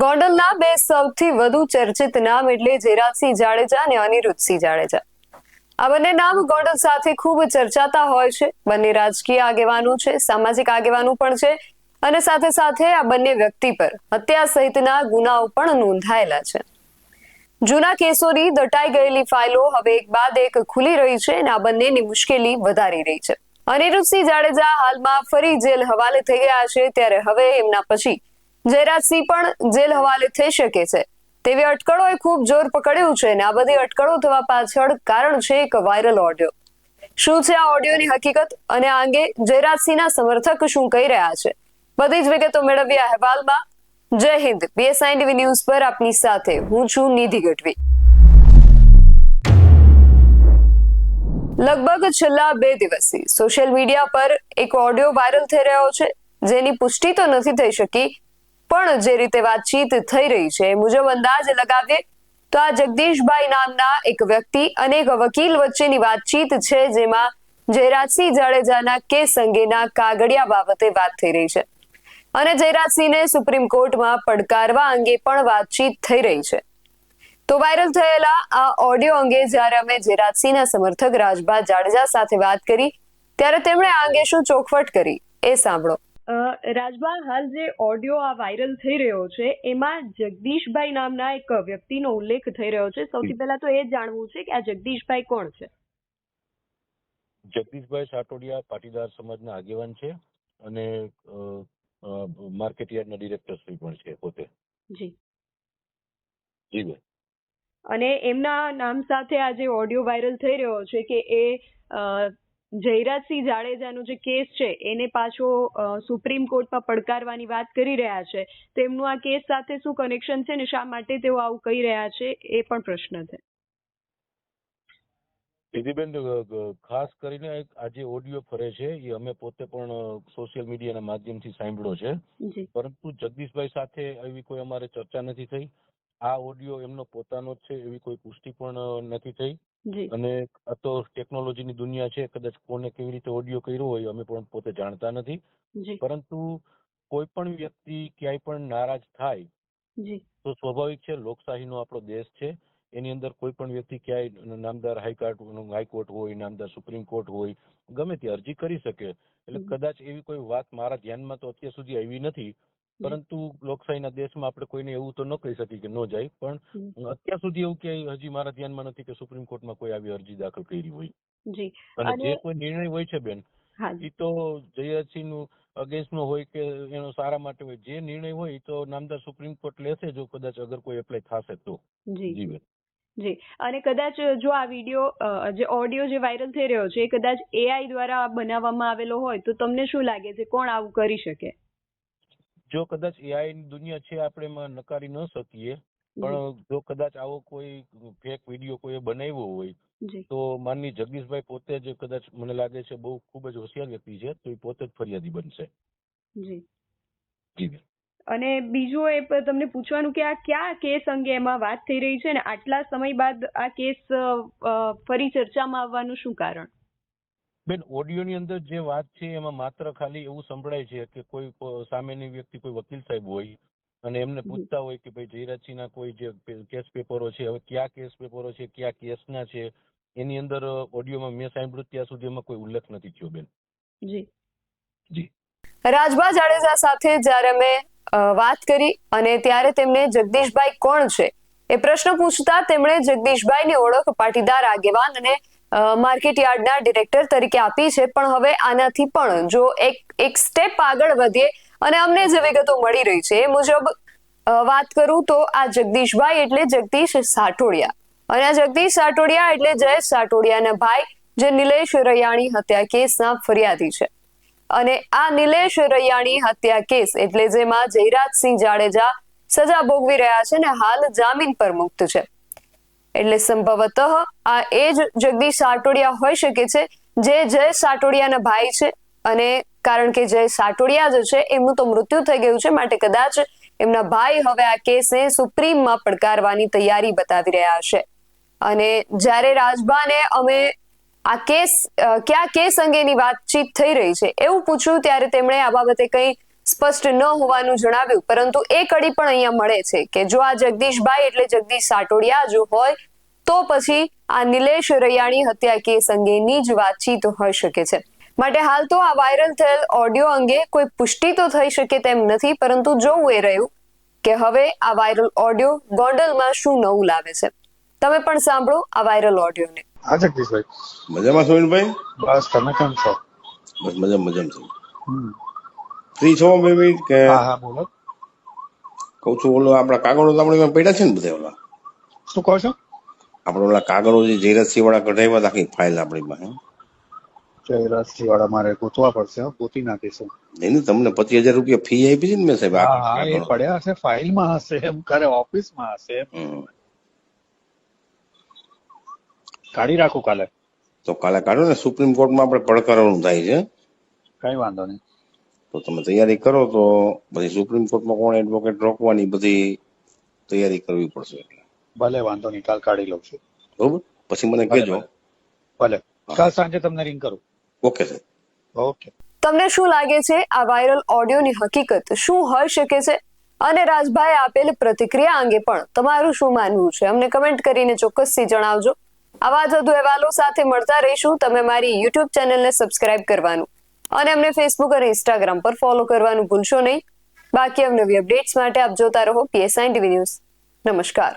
ગોંડલના બે સૌથી વધુ ચર્ચિત નામ એટલે જેરાજસિંહ જાડેજા અને અનિરુદ્ધસિંહ જાડેજા. આ બંને નામ ગોંડલ સાથે ખૂબ ચર્ચાતા હોય છે. બંને રાજકીય આગેવાનો છે, સામાજિક આગેવાનો પણ છે અને સાથે સાથે આ બંને વ્યક્તિ પર હત્યા સહિતના ગુનાઓ પણ નોંધાયેલા છે. જૂના કેસોની દટાઈ ગયેલી ફાઇલો હવે એક બાદ એક ખુલી રહી છે અને આ બંનેની મુશ્કેલી વધારી રહી છે. અનિરુદ્ધસિંહ જાડેજા હાલમાં ફરી જેલ હવાલે થઈ ગયા છે, ત્યારે હવે એમના પછી જયરાજસિંહ પણ જેલ હવાલે થઈ શકે છે. તેવી અટકળોએ ખૂબ જોર પકડ્યું છે અને આ બધી અટકળો થવા પાછળ કારણ છે એક વાયરલ ઓડિયો. શું છે આ ઓડિયોની હકીકત? અને આ અંગે જયરાજસિંહના સમર્થક શું કહી રહ્યા છે? બધી જ વિગતો મેળવી અહેવાલમાં. જય હિન્દ. બીએસઆઈ ટીવી ન્યૂઝ પર આપની સાથે હું છું નિધિ ગઢવી. લગભગ છેલ્લા બે દિવસથી સોશિયલ મીડિયા પર એક ઓડિયો વાયરલ થઈ રહ્યો છે. જેની પુષ્ટિ તો નથી થઈ શકી પણ જે રીતે વાતચીત થઈ રહી છે મુજબ અંદાજ લગાવીએ તો આ જગદીશભાઈ નામના એક વ્યક્તિ અને એક વકીલ વચ્ચેની વાતચીત છે, જેમાં જયરાજસિંહ જાડેજાના કેસ અંગેના કાગડિયા બાબતે વાત થઈ રહી છે. અને જયરાજસિંહને સુપ્રીમ કોર્ટમાં પડકારવા અંગે પણ વાતચીત થઈ રહી છે. તો વાયરલ થયેલા આ ઓડિયો અંગે જ્યારે અમે જયરાજસિંહના સમર્થક રાજભા જાડેજા સાથે વાત કરી, ત્યારે તેમણે આ અંગે શું ચોખવટ કરી, એ સાંભળો. રાજભા હાલ જે ઓડિયો આ વાયરલ થઈ રહ્યો છે એમાં જગદીશભાઈ નામના એક વ્યક્તિનો ઉલ્લેખ થઈ રહ્યો છે. સૌથી પહેલા તો એ જાણવું છે કે આ જગદીશભાઈ કોણ છે? જગદીશભાઈ સાટોડિયા પાટીદાર સમાજના આગેવાન છે અને માર્કેટ યાર્ડના ડિરેક્ટર શ્રી પણ છે પોતે. જી. જી બેન. અને એમના નામ સાથે આ જે ઓડિયો વાયરલ થઈ રહ્યો છે કે એ જયરાજસિંહ જાડેજાનો જે કેસ છે એને પાછો સુપ્રીમ કોર્ટમાં પડકારવાની વાત કરી રહ્યા છે. તો એમનું આ કેસ સાથે શું કનેક્શન છે ને શા માટે તેઓ આવું કહી રહ્યા છે એ પણ પ્રશ્ન છે. દીદીબેન ખાસ કરીને આજે આ જે ઓડિયો ફરે છે એ અમે પોતે પણ સોશિયલ મીડિયાના માધ્યમથી સાંભળ્યો છે. પરંતુ જગદીશભાઈ સાથે એવી કોઈ અમારે ચર્ચા નથી થઈ. આ ઓડિયો એમનો પોતાનો જ છે એવી કોઈ પુષ્ટિ પણ નથી થઈ. અને આ તો ટેકનોલોજીની દુનિયા છે કદાચ કોને કેવી રીતે ઓડિયો કર્યો હોય અમે પણ પોતે જાણતા નથી. પરંતુ કોઈ પણ વ્યક્તિ ક્યાંય પણ નારાજ થાય તો સ્વાભાવિક છે લોકશાહીનો આપણો દેશ છે. એની અંદર કોઈ પણ વ્યક્તિ ક્યાંય નામદાર હાઈકોર્ટ હાઈકોર્ટ હોય નામદાર સુપ્રીમ કોર્ટ હોય ગમે તે અરજી કરી શકે. એટલે કદાચ એવી કોઈ વાત મારા ધ્યાનમાં તો અત્યાર સુધી આવી નથી. પરંતુ લોકશાહીના દેશમાં આપણે કોઈને એવું તો ન કહી શકીએ કે ન જાય પણ અત્યાર સુધી એવું ક્યાંય હજી મારા ધ્યાનમાં નથી કે સુપ્રીમ કોર્ટમાં કોઈ આવી અરજી દાખલ કરી હોય. જી. અને જે કોઈ નિર્ણય હોય છે બેન એ તો જયરાજસિંહનું અગેન્સ્ટ નો હોય કે એનો સારા માટે હોય જે નિર્ણય હોય તો નામદાર સુપ્રીમ કોર્ટ લેશે જો કદાચ અગર કોઈ એપ્લાય થશે તો. જી. જી બેન. જી. અને કદાચ જો આ વીડિયો જે ઓડિયો જે વાયરલ થઈ રહ્યો છે એ કદાચ એઆઈ દ્વારા બનાવવામાં આવેલો હોય તો તમને શું લાગે છે? કોણ આવું કરી શકે? જો કદાચ એઆઈ ની દુનિયા છે આપણે એમાં નકારી ન શકીએ. પણ જો કદાચ આવો કોઈ ફેક વીડિયો કોઈ બનાવ્યો હોય તો માનની જગદીશભાઈ પોતે જ કદાચ મને લાગે છે બહુ ખૂબ જ હોશિયાર વ્યક્તિ છે તો એ પોતે જ ફરિયાદી બનશે. જી. જી અને બીજું એ તમને પૂછવાનું કે આ કયા કેસ અંગે એમાં વાત થઈ રહી છે ને આટલા સમય બાદ આ કેસ ફરી ચર્ચામાં આવવાનું શું કારણ? બેન ઓડિયોની અંદર જે વાત છે એમાં માત્ર ખાલી એવું સંભળાય છે કે કોઈ સામેની વ્યક્તિ કોઈ વકીલ સાહેબ હોય અને એમને પૂછતા હોય કે ભાઈ જયરાજસિંહના કોઈ જે કેસ પેપરો છે હવે કયા કેસ પેપરો છે કયા કેસના છે એની અંદર ઓડિયોમાં મેં સાંભળ્યું ત્યાં સુધી એમાં કોઈ ઉલ્લેખ નથી થયો બેન. જી. જી. રાજભા જાડેજા સાથે જ્યારે અમે વાત કરી અને ત્યારે તેમને જગદીશભાઈ કોણ છે એ પ્રશ્ન પૂછતા તેમણે જગદીશભાઈની ઓળખ પાટીદાર આગેવાન અને માર્કેટ યાર્ડના ડિરેક્ટર તરીકે આપી છે, પણ હવે આનાથી પણ જો એક એક સ્ટેપ આગળ વધીએ અને અમને જે વિગતો મળી રહી છે, એ મુજબ વાત કરું તો આ જગદીશભાઈ એટલે જગદીશ સાટોડિયા. અને આ જગદીશ સાટોડિયા એટલે જયેશ સાટોડિયાના ભાઈ, જે નિલેશ રૈયાણી હત્યા કેસના ફરિયાદી છે. અને આ નિલેશ રૈયાણી હત્યા કેસ એટલે જેમાં જયરાજસિંહ જાડેજા સજા ભોગવી રહ્યા છે ને હાલ જામીન પર મુક્ત છે. એટલે સંભવતઃ આ એ જ જગદીશ સાટોડિયા હોઈ શકે છે, જે જય સાટોડિયાના ભાઈ છે. અને કારણ કે જય સાટોડિયા જ છે, એમનું તો મૃત્યુ થઈ ગયું છે, માટે કદાચ એમના ભાઈ હવે આ કેસને સુપ્રીમમાં પડકારવાની તૈયારી બતાવી રહ્યા છે. અને જ્યારે રાજભાને અમે આ કેસ કયા કેસ અંગેની વાતચીત થઈ રહી છે, એવું પૂછ્યું, ત્યારે તેમણે આ બાબતે કંઈ સ્પષ્ટ ન હોવાનું જણાવ્યું પરંતુ એ કડી પણ અહીંયા મળે છે કે જો આ જગદીશભાઈ એટલે જગદીશ સાટોડિયા જો હોય તો પછી આ નિલેશ રૈયાણી હત્યા કેસ અંગેની જ વાતચીત હોઈ શકે છે. માટે હાલ તો આ વાયરલ થયેલ ઓડિયો અંગે કોઈ પુષ્ટિ તો થઈ શકે તેમ નથી પરંતુ જોવું એ રહ્યું કે હવે આ વાયરલ ઓડિયો ગોંડલમાં શું નવું લાવે છે. તમે પણ સાંભળો આ વાયરલ ઓડિયોને. હા જગદીશભાઈ. મજામાં સોહિલભાઈ? બસ તમે કેમ છો? બસ મજા મજામાં. છે. ફ્રી છો બે મિનિટ કે હા હા બોલો. કઉ છું ઓલો આપણા કાગળો આપણે પડ્યા છે ને બધા ઓલા? શું કહો છો? આપણે ઓલા કાગળો જે જયરાજસિંહ વાળા કઢાવ્યા આખી ફાઇલ આપણી પાસે. જયરાજસિંહ વાળા મારે ગોતવા પડશે ગોતી નાખીશું. નહીં તમને પચીસ હજાર રૂપિયા ફી આપી છે ને મેં સાહેબ હા એ. પડ્યા હશે ફાઇલમાં હશે એમ કરે ઓફિસમાં હશે કાઢી રાખું કાલે? તો કાલે કાઢો ને સુપ્રીમ કોર્ટમાં આપણે પડકારવાનું થાય છે. કઈ વાંધો નહીં. તો તમે તૈયારી કરો તો પછી સુપ્રીમ કોર્ટમાં કોણ એડવોકેટ રોકવાની બધી તૈયારી કરવી પડશે એટલે. ભલે વાંધો નહીં કાલ કાઢી લઉં છું. બરોબર? પછી મને કહેજો. ભલે. કાલ સાંજે તમને રિંગ કરું. Okay sir. ઓકે. તમને શું લાગે છે આ વાયરલ ઓડિયોની હકીકત? શું હોઈ શકે છે? અને રાજભાઈ આપેલ પ્રતિક્રિયા અંગે પણ તમારું શું માનવું છે? અમને કમેન્ટ કરીને ચોક્કસથી જણાવજો. આવા જ વધુ અહેવાલો સાથે મળતા રહીશું. તમે મારી યુટ્યુબ ચેનલને સબસ્ક્રાઇબ કરવાનું. અને અમને ફેસબુક અને ઇન્સ્ટાગ્રામ પર ફોલો કરવાનું ભૂલશો નહીં. બાકી અવનવી અપડેટ્સ માટે આપ જોતા રહો પીએસઆઈ ટીવી ન્યૂઝ નમસ્કાર.